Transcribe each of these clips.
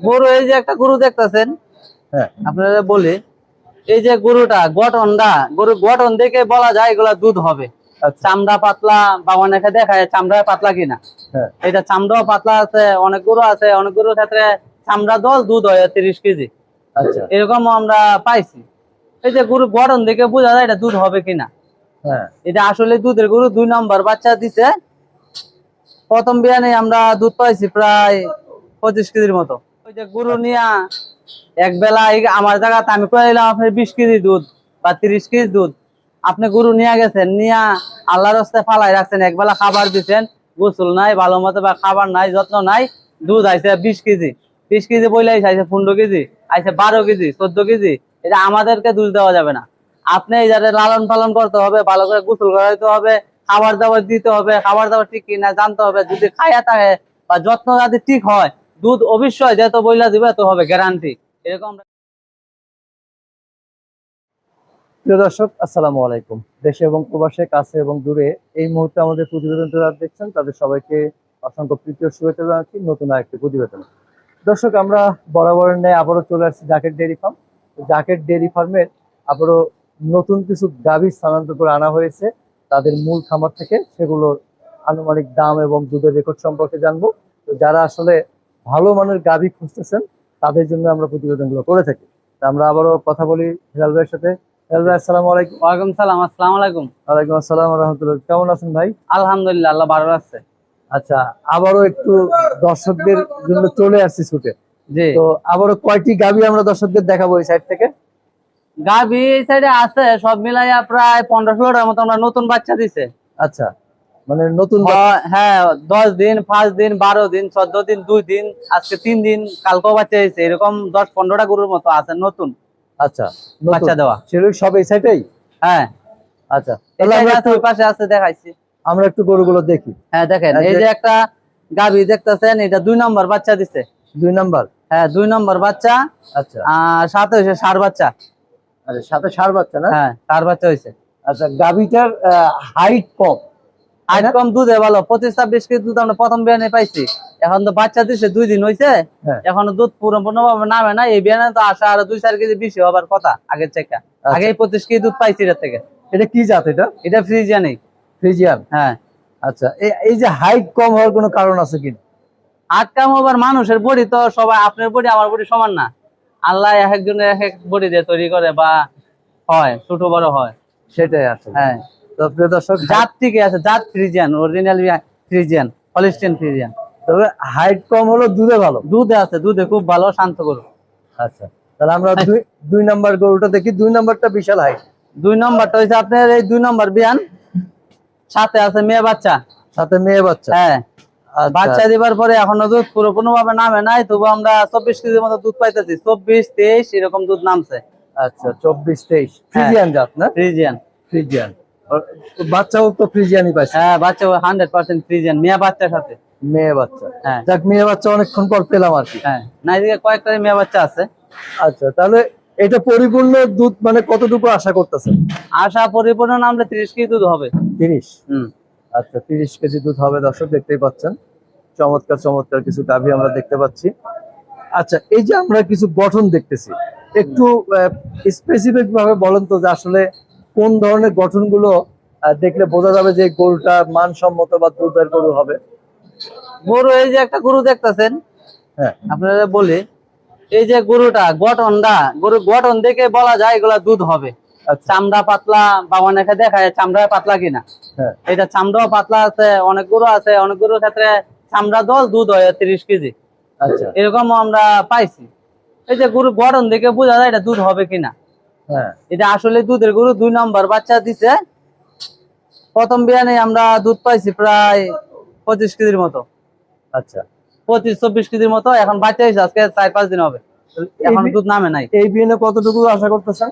গরু এই যে একটা গরু দেখতেছেন হ্যাঁ। আপনারা বলি এই যে গরুটা গঠনটা গরু গঠন দেখে বলা যায় এগুলা দুধ হবে। আচ্ছা। চামড়া পাতলা বা অনেকে দেখায় চামড়া পাতলা কিনা। হ্যাঁ। এটা চামড়াও পাতলা আছে অনেক গরু আছে অনেক গরুর ক্ষেত্রে চামড়া দল দুধ হয় তিরিশ কেজি। আচ্ছা। এরকম আমরা পাইছি। এই যে গরু গঠন দেখে বোঝা যায় এটা দুধ হবে কিনা। হ্যাঁ। এটা আসলে দুধের গরু দুই নম্বর বাচ্চা দিছে। প্রথম বিয়ানে আমরা দুধ পাইছি প্রায় পঁচিশ কেজির মতো। খাবার দিচ্ছেন গোসল নাই, ভালো মতো বা খাবার নাই, যত্ন নাই, দুধ আইছে বিশ কেজি। বিশ কেজি বইলে আইছে পনেরো কেজি, আইছে বারো কেজি, চোদ্দ কেজি। এটা আমাদেরকে দুধ দেওয়া যাবে না। আপনি যাতে লালন পালন করতে হবে, ভালো করে গোসল করাইতে হবে, খাবার দাবার দিতে হবে, খাবার দাবার ঠিক কিনা জানতে হবে, যদি খাইয়া থাকে বা যত্ন যদি ঠিক হয় দুধ অবশ্যই যত বইলা দিবে, তো হবে গ্যারান্টি এরকম প্রিয় দর্শক, আসসালামু আলাইকুম। দেশে এবং প্রবাসে, কাছে এবং দূরে এই মুহূর্তে আমাদের প্রতিবেদন যারা দেখছেন, তাদের সবাইকে অসংখ্য প্রীতীয় শুভেচ্ছা জানাচ্ছি। নতুন আরেকটি প্রতিবেদন। দর্শক, আমরা বরাবর ন্যায় আবারও চলে আসছি জাকেট ডেয়ারি ফার্ম। জাকেট ডেয়ারি ফার্মের আবারও নতুন কিছু গাভী স্থানান্তর করে আনা হয়েছে। তাদের মূল খামার থেকে সেগুলোর আনুমানিক দাম এবং দুধের রেকর্ড সম্পর্কে জানব। তো যারা আসলে ভালো মানের গাভী খুঁজতেছেন তাদের জন্য আমরা প্রতিবেদনগুলো করে থাকি। আমরা আবারও কথা বলি হিলাল ভাইয়ের সাথে। হিলাল ভাই আসসালামু আলাইকুম। ওয়ালাইকুম সালাম আসসালাম আলাইকুম। ওয়ালাইকুম আসসালাম রহমতুল্লাহ। কেমন আছেন ভাই? আলহামদুলিল্লাহ আল্লাহ ভালো রাখছে আচ্ছা আবারও একটু দর্শকদের জন্য চলে আসছি ছুটে। জি। তো আবারও কয়টি গাভী আমরা দর্শকদের দেখাবো এই সাইড থেকে? গাভি এই সাইডে আছে সব মিলাইয়া প্রায় পনেরো ষোলোটার মতো আমরা নতুন বাচ্চা দিছে। আচ্ছা। মানে নতুন হ্যাঁ দশ দিন পাঁচ দিন বারো দিন চোদ্দ দিন দুই দিন আজকে তিন দিন কালকেও বাচ্চা হয়েছে এরকম দশ পনেরোটা গরুর মতো আছে নতুন। আচ্ছা বাচ্চা দেওয়া। সেগুলো সব এই সাইডেই হ্যাঁ। আচ্ছা ওই পাশে আছে দেখাইছি। আমরা একটু গরুগুলো দেখি। হ্যাঁ দেখেন এই যে- একটা গাভি দেখতেছেন এটা দুই নম্বর বাচ্চা দিছে। দুই নাম্বার? হ্যাঁ দুই নম্বর বাচ্চা আচ্ছা। সাথে হয়েছে ষাট বাচ্চা। আচ্ছা সাথে সার বাচ্চা না? হ্যাঁ ষাট বাচ্চা হয়েছে। আচ্ছা গাভীটার হাইট কম। কম দুধে ভালো পঁচিশ ছাব্বিশ কেজি দুধ আমরা প্রথম বিয়ানে পাইছি। এখন তো বাচ্চা দিছে দুই দিন হয়েছে হ্যাঁ। দুধ পুরোপূর্ণ ভাবে নামে না এই বিয়ানে তো আসা আরও দুই চার কেজি বেশি হবার কথা আগের থেকে। আচ্ছা। আগে পঁচিশ কেজি দুধ পাইছি এটার থেকে। এটা কি জাত এটা? এটা ফ্রিজিয়ানি। ফ্রিজিয়ান? হ্যাঁ। আচ্ছা এই- যে হাইট কম হওয়ার কোনো কারণ আছে কি? আবার মানুষের বডি তো সবাই আপনার বডি আমার বডি সমান না। আল্লাহ এক একজনের এক এক বডি দিয়ে তৈরি করে বা হয় ছোট বড় হয়। সেটাই আছে। হ্যাঁ। প্রিয় দর্শক জাত ঠিকই আছে জাত Friesian original Friesian Holstein Friesian. তবে হাইট কম হলো দুধে ভালো। দুধে আছে দুধে খুব ভালো শান্ত গরু। আচ্ছা তাহলে আমরা দুই দুই নাম্বার গরুটা দেখি। দুই নাম্বারটা বিশাল হাইট দুই নম্বরটা হচ্ছে আপনার এই দুই নম্বর বিয়ান। সাথে আছে মেয়ে বাচ্চা। সাথে মেয়ে বাচ্চা। হ্যাঁ। আচ্ছা, বাচ্চা দিবার পরে এখনও দুধ পুরোপূর্ণ ভাবে নামে নাই তবু আমরা চব্বিশ কেজির মতো দুধ পাইতেছি। চব্বিশ তেইশ এরকম দুধ নামছে। আচ্ছা চব্বিশ তেইশ। ফ্রিজিয়ান জাত না? ফ্রিজিয়ান। ফ্রিজিয়ান। বাচ্চাও তো ফ্রিজিয়ানই পাইছে। হ্যাঁ বাচ্চা হান্ড্রেড পার্সেন্ট ফ্রিজিয়ান মেয়ে বাচ্চার সাথে। মেয়ে বাচ্চা। হ্যাঁ। যাক মেয়ে বাচ্চা অনেকক্ষণ পর পেলাম আর কি। হ্যাঁ না এদিকে কয়েকটা মেয়ে বাচ্চা আছে। আচ্ছা তাহলে এটা পরিপূর্ণ দুধ মানে কতটুকু আশা করতেছেন? আশা পরিপূর্ণ নামলে তিরিশ কেজি দুধ হবে। তিরিশ? হুম। আচ্ছা তিরিশ কেজি দুধ হবে দর্শক দেখতেই পাচ্ছেন। চমৎকার চমৎকার কিছু গাভী আমরা দেখতে পাচ্ছি। আচ্ছা এই যে আমরা কিছু গঠন দেখতেছি একটু স্পেসিফিক ভাবে বলেন তো যে আসলে কোন ধরনের গঠনগুলো দেখলে বোঝা যাবে যে গরুটা মানসম্মত বা দুধের গরু হবে। গরু এই যে একটা গরু দেখতেছেন হ্যাঁ। আপনারা বলি এই যে গরুটা গঠনটা গরু গঠন দেখে বলা যায় এগুলা দুধ হবে। আচ্ছা। চামড়া পাতলা বা অনেকে দেখায় চামড়া পাতলা কিনা। হ্যাঁ। এটা চামড়াও পাতলা আছে অনেক গরু আছে অনেক গরুর ক্ষেত্রে চামড়া দল দুধ হয় তিরিশ কেজি। আচ্ছা। এরকম আমরা পাইছি। এই যে গরু গঠন দেখে বোঝা যায় এটা দুধ হবে কিনা। এটা আসলে দুধের গরু দুই নম্বর বাচ্চা দিছে। প্রথম বিয়ানে আমরা দুধ পাইছি প্রায় পঁচিশ কেজির মতো। আচ্ছা। পঁচিশ চব্বিশ কেজির মতো এখন বাচ্চা হয়েছে আজকে চার পাঁচ দিন হবে। এখন দুধ নামে নাই। এই বিয়ে কতটুকু আশা করতেছেন?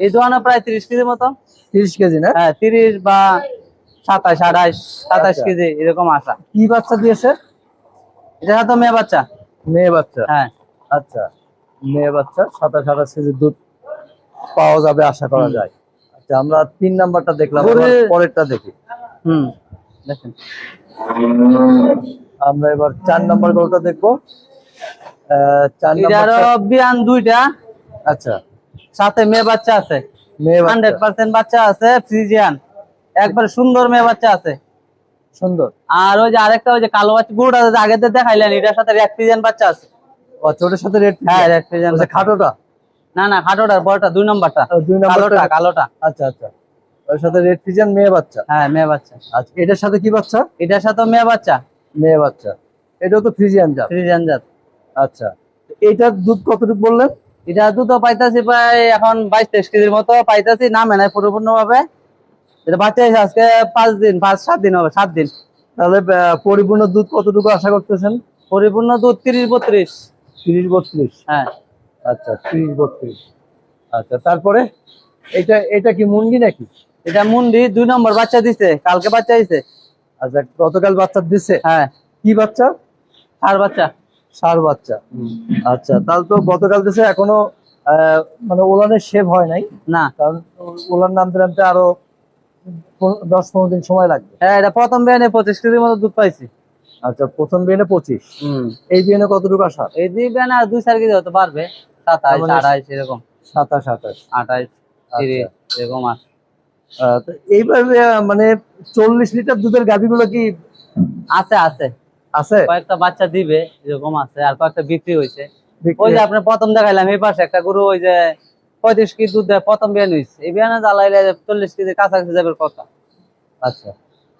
এই দোকানে প্রায় তিরিশ কেজির মতো। তিরিশ কেজি না? হ্যাঁ তিরিশ বা সাতাশ আঠাশ সাতাশ আচ্ছা। কেজি এরকম আশা। কি বাচ্চা দিয়েছে? এটা তো মেয়ে বাচ্চা। মেয়ে বাচ্চা। হ্যাঁ। আচ্ছা মেয়ে বাচ্চা সাতাশ আঠাশ কেজি দুধ। পাওয়া যাবে আশা করা যায়। আচ্ছা আমরা তিন নাম্বারটা দেখলাম পরেরটা দেখি। হুম। দেখেন। আমরা এবার চার নাম্বার গরুটা দেখব। চার বিয়ান দুইটা। আচ্ছা। সাথে মেয়ে বাচ্চা আছে। মেয়ে বাচ্চা। হান্ড্রেড পার্সেন্ট বাচ্চা আছে ফ্রিজিয়ান। একবার সুন্দর মেয়ে বাচ্চা আছে। সুন্দর। আর ওই যে আরেকটা ওই যে কালো বাচ্চা গরুটা যে আগে দেখাইলেন এটার সাথে রেড ফ্রিজিয়ান বাচ্চা আছে। ও ছোটের সাথে রেড হ্যাঁ রেড ফ্রিজিয়ান আচ্ছা খাটোটা? না না খাটোটার বড়টা দুই নম্বরটা। দুই নাম্বারটা? কালোটা আচ্ছা আচ্ছা। ওর সাথে রেড ফিজিয়ান মেয়ে বাচ্চা? হ্যাঁ মেয়ে বাচ্চা। আচ্ছা এটার সাথে কি বাচ্চা? এটার সাথে মেয়ে বাচ্চা। মেয়ে বাচ্চা। এটাও তো ফ্রিজিয়ান জাত? ফ্রিজিয়ান জাত। আচ্ছা। এটার দুধ কতটুকু বললেন? এটা দুধ পাইতাছি প্রায় এখন বাইশ তেইশ কেজির মতো পাইতাছি না মেনায় পরিপূর্ণ ভাবে এটা বাচ্চা আজকে পাঁচ দিন পাঁচ সাত দিন হবে সাত দিন। তাহলে পরিপূর্ণ দুধ কতটুকু আশা করতেছেন? পরিপূর্ণ দুধ তিরিশ বত্রিশ। তিরিশ বত্রিশ। হ্যাঁ। আচ্ছা তিরিশ বত্রিশ। আচ্ছা তারপরে? এটা এটা কি মুন্ডি নাকি? এটা মুন্ডি দুই নম্বর বাচ্চা দিছে কালকে বাচ্চা দিছে। আচ্ছা গতকাল বাচ্চা দিছে? হ্যাঁ। কি বাচ্চা? আর বাচ্চা। সার বাচ্চা। আচ্ছা তাহলে তো গতকাল দিছে এখনও মানে ওলানের শেভ হয় নাই? না। কারণ ওলার নামতে নামতে আরও দশ পনেরো দিন সময় লাগবে। হ্যাঁ এটা প্রথম বিয়ানে পঁচিশ কেজির মতো দুধ পাইছি। আচ্ছা প্রথম বিয়েনে পঁচিশ। এই বিয়েনে কতটুকু আসা এই দুই বিয়ানে আর দুই চার কেজি হতে পারবে মানে- এরকম। সাতাশ আঠাশ। আঠাইশ তিরিশ আচ্ছা। এরকম আর তো এইভাবে মানে চল্লিশ লিটার দুধের গাভিগুলো কি আছে আছে। আছে? কয়েকটা বাচ্চা দিবে এরকম আছে আর কয়েকটা বিক্রি হয়েছে। ওই যে আপনি প্রথম দেখাইলাম এই পাশে একটা গরু ওই যে পঁয়ত্রিশ কেজি দুধ দেয় প্রথম বিয়ান হয়েছে এই বিয়ানে জ্বালাইলে চল্লিশ কেজি কাছাকাছি যাবে কথা আচ্ছা।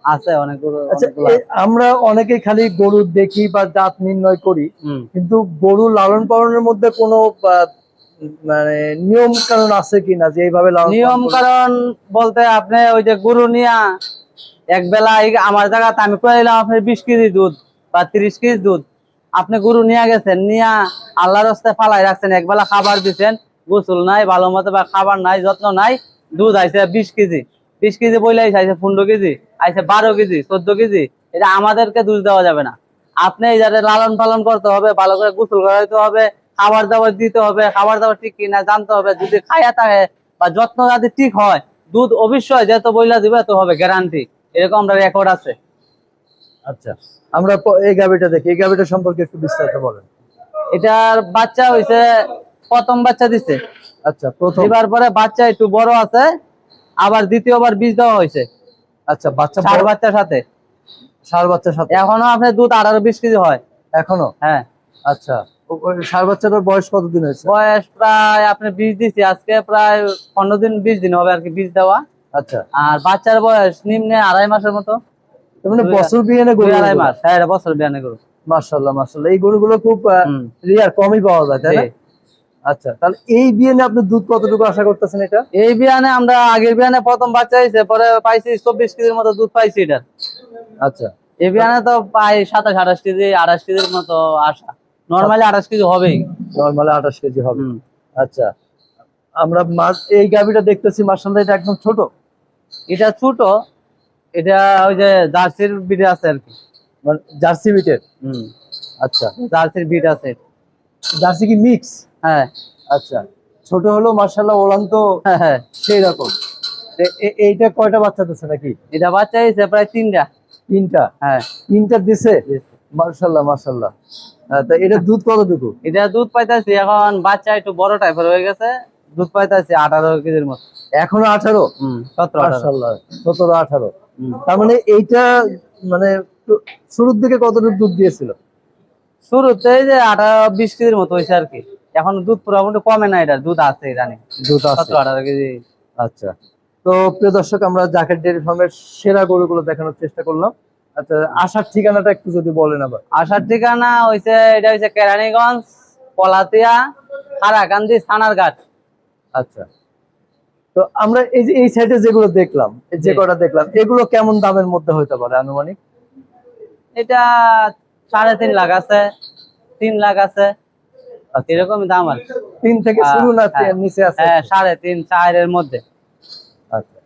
আছে অনেক আচ্ছা অনেকগুলো আমরা অনেকেই খালি গরু দেখি বা জাত নির্ণয় করি কিন্তু গরু লালন পালনের মধ্যে কোনো মানে নিয়ম কানুন আছে কিনা যে এইভাবে নিয়ম কারণ বলতে আপনি ওই যে গরু নিয়া এক বেলা আমার জায়গাতে আমি করে দিলাম আপনার বিশ কেজি দুধ বা তিরিশ কেজি দুধ। আপনি গরু নিয়ে গেছেন নিয়া আল্লাহর রাস্তায় ফালাই রাখছেন এক বেলা খাবার দিচ্ছেন গোসল নাই ভালো মতো বা খাবার নাই যত্ন নাই দুধ আইছে বিশ কেজি। বিশ কেজি বইলে আইছে পনেরো কেজি আইছে বারো কেজি চোদ্দ কেজি এটা আমাদেরকে দুধ দেওয়া যাবে না। আপনি যাতে লালন পালন করতে হবে ভালো করে গোসল করাইতে হবে খাবার দাবার দিতে হবে খাবার দাবার ঠিক কিনা জানতে হবে যদি খাইয়া থাকে বা যত্ন যদি ঠিক হয় দুধ অবশ্যই যত বইলা দিবে তো হবে গ্যারান্টি এরকম আমরা রেকর্ড আছে। আচ্ছা আমরা এই গাভিটা দেখি এই গাভিটা সম্পর্কে একটু বিস্তারিত বলেন। এটার বাচ্চা হইছে প্রথম বাচ্চা দিছে। আচ্ছা প্রথম। দিবার পরে বাচ্চা একটু বড় আছে আবার দ্বিতীয়বার বীজ দেওয়া হয়েছে। আচ্ছা বাচ্চা ষাট বাচ্চার সাথে। ষাঁড় বাচ্চার সাথে? এখনও আপনার দুধ আঠারো বিশ কেজি হয়। এখনও? হ্যাঁ। আচ্ছা ওই বাচ্চাটার বয়স কতদিন হয়েছে? বয়স প্রায় আপনি বীজ আজকে প্রায় পনেরো দিন বিশ দিন হবে আর কি বীজ দেওয়া। আচ্ছা। আর বাচ্চার বয়স নিম্নে আড়াই মাসের মতো। মানে বছর বিয়েনে গরু আড়াই মাস হ্যাঁ বছর বিয়ানে গরু। মার্শাল্লাহ মার্শাল্লাহ এই গরুগুলো খুব রিয়ার কমই পাওয়া যায় তাই না। আচ্ছা তাহলে এই বিয়েনে আপনি দুধ কতটুকু আশা করতেছেন এটা? এই বিয়ানে আমরা আগের বিয়ানে প্রথম বাচ্চা হয়েছে পরে পাইছি চব্বিশ কেজির মতো দুধ পাইছি এটার আচ্ছা। এই বিয়ানে তো পাই সাতাশ আঠাশ কেজি আঠাশ কেজির মতো আশা। নর্মালি আঠাশ কেজি হবেই। নর্মালি আঠাশ কেজি হবে। আচ্ছা। আমরা মাছ এই গাভিটা দেখতেছি মার্শাল্লাহ এটা একদম ছোট। এটা ছোট এটা ওই যে জার্সির বিট আছে আর কি। মানে জার্সি বিটের? হুম। আচ্ছা। জার্সির বিট আছে। জার্সি কি মিক্স? হ্যাঁ। আচ্ছা ছোট হলো মার্শাল্লাহ ওলান তো হ্যাঁ হ্যাঁ। সেই রকম। এইটা কয়টা বাচ্চা দিচ্ছে নাকি? এটা বাচ্চা হয়েছে প্রায় তিনটা। তিনটা? হ্যাঁ। তিনটা দিছে? মার্শাল্লাহ মার্শাল্লাহ তা এটা দুধ কতটুকু? এটা দুধ পাইতাছি এখন বাচ্চা একটু বড় টাইপের হয়ে গেছে। দুধ পাইতাছি আঠারো কেজির মতো। এখনও আঠারো? হম সতেরো আঠারো। মার্শাল্লাহ সতেরো আঠারো। তার মানে এইটা মানে শুরুর দিকে কতটুকু দুধ দিয়েছিল? শুরুতে এই যে আঠারো বিশ কেজির মতো হয়েছে আর কি। এখন দুধ পুরোপুরি কমে না এটা দুধ আছে জানি দুধ আছে। আঠারো কেজি। আচ্ছা। তো প্রিয় দর্শক আমরা জাকের ডেয়ারি ফার্মের সেরা গরুগুলো দেখানোর চেষ্টা করলাম। আচ্ছা আসার ঠিকানাটা একটু যদি বলেন আবার। আসার ঠিকানা হয়েছে এটা হয়েছে কেরানীগঞ্জ পলাতিয়া হারাকান্দি থানার ঘাট আচ্ছা। তো আমরা এই যে এই সাইডে যেগুলো দেখলাম এই যে কটা দেখলাম এগুলো কেমন দামের মধ্যে হইতে পারে আনুমানিক? এটা সাড়ে তিন লাখ আছে তিন লাখ আছে। আচ্ছা, দাম আর তিন থেকে শুরু না হ্যাঁ, নিচে আছে? হ্যাঁ সাড়ে তিন চারের মধ্যে। আচ্ছা।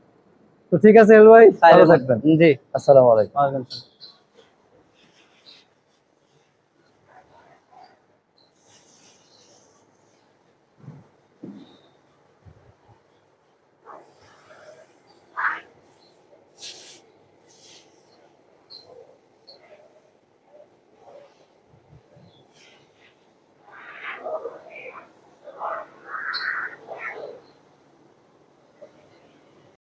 তো ঠিক আছে এল ভাই থাকবেন। জি। আসসালামু আলাইকুম।